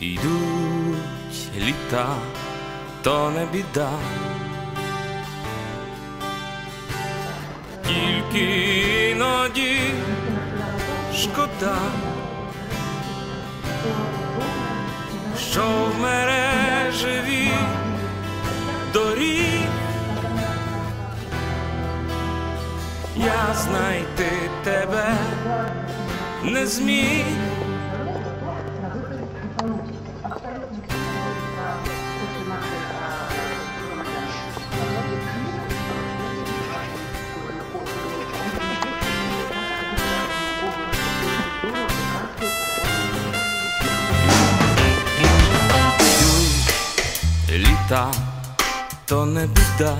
Йдуть літа, то не біда. Тільки іноді шкода, що в мережеві доріг я знайти тебе не зміг. Літа, то не біда.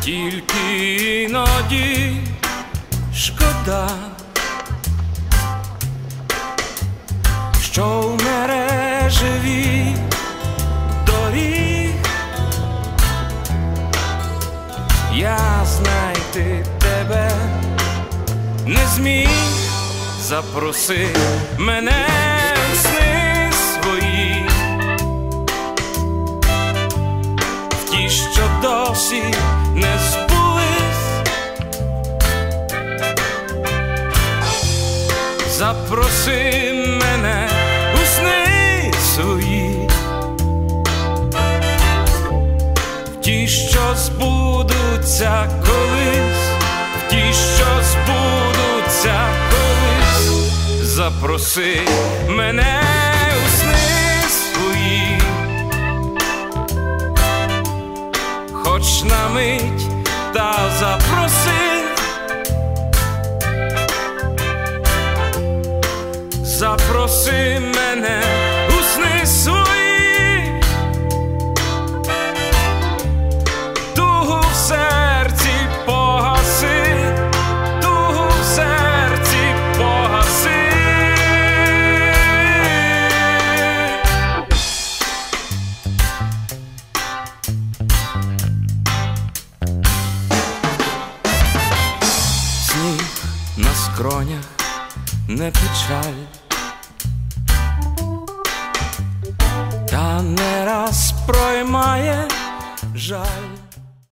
Тільки іноді шкода, що в мережеві доріг. Я знайти тебе не зміг, запроси мене ті, що досі не збулись, запроси мене у сни свої, в ті, що збудуться колись, в ті, що збудуться колись, запроси мене хоч на мить та запроси, запроси мене скронях, не печаль, та не раз проймає жаль.